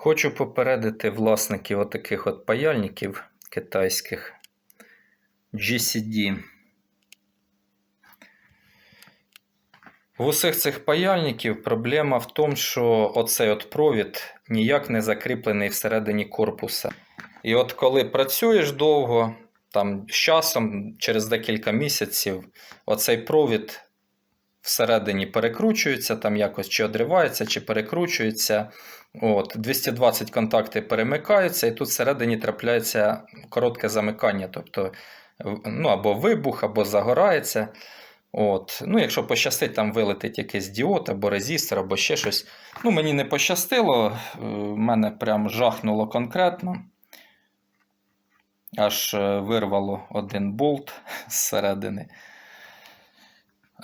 Хочу попередити власників отаких от паяльників китайських GCD. В усіх цих паяльників проблема в тому, що оцей от провід ніяк не закріплений всередині корпуса. І от коли працюєш довго, там з часом, через декілька місяців, оцей провід всередині перекручується, там якось чи одривається, чи перекручується. От, 220 контакти перемикаються, і тут всередині трапляється коротке замикання, тобто ну, або вибух, або загорається. От. Ну, якщо пощастить, там вилетить якийсь діод, або резистор, або ще щось. Ну, мені не пощастило, е, мене прям жахнуло конкретно. Аж е, вирвало один болт зсередини.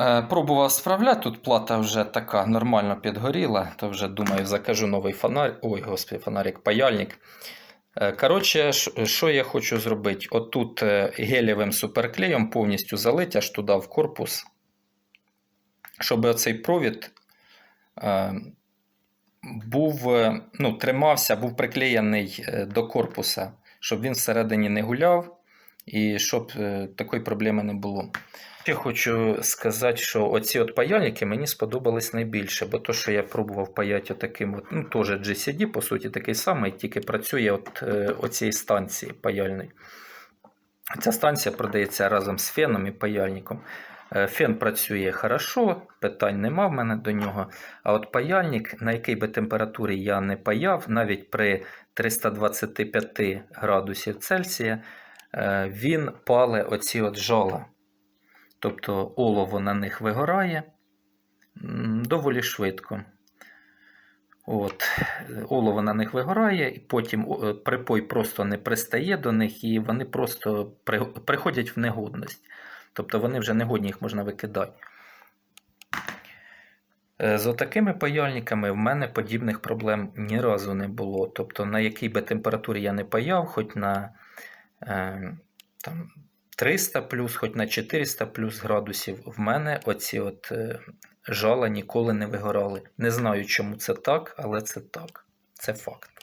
Е, Пробував справляти, тут плата вже така нормально підгоріла, то вже думаю, закажу новий фонарик. Ой, господи, фонарик, паяльник. Е, Коротше, що я хочу зробити? Отут е, гелєвим суперклеєм повністю залить аж туди в корпус, щоб оцей провід був, ну, тримався, був приклеєний до корпуса, щоб він всередині не гуляв і щоб е, такої проблеми не було. Ще хочу сказати, що оці от паяльники мені сподобались найбільше, бо то, що я пробував паяти отаким, от, ну теж GCD, по суті, такий самий, тільки працює от е, оцій станції паяльної. Ця станція продається разом з феном і паяльником. Е, Фен працює хорошо, питань нема в мене до нього. А от паяльник, на якій би температурі я не паяв, навіть при 325 градусів Цельсія, він пале оці от жала. Тобто олово на них вигорає доволі швидко. От. Олово на них вигорає, і потім е, припой просто не пристає до них, і вони просто при- приходять в негодність. Тобто вони вже негодні, їх можна викидати. Е, З отакими паяльниками в мене подібних проблем ні разу не було. Тобто, на якій би температурі я не паяв, хоч на е, там, 300 плюс, хоч на 400 плюс градусів, в мене оці от е, жала ніколи не вигорали. Не знаю, чому це так, але це так. Це факт.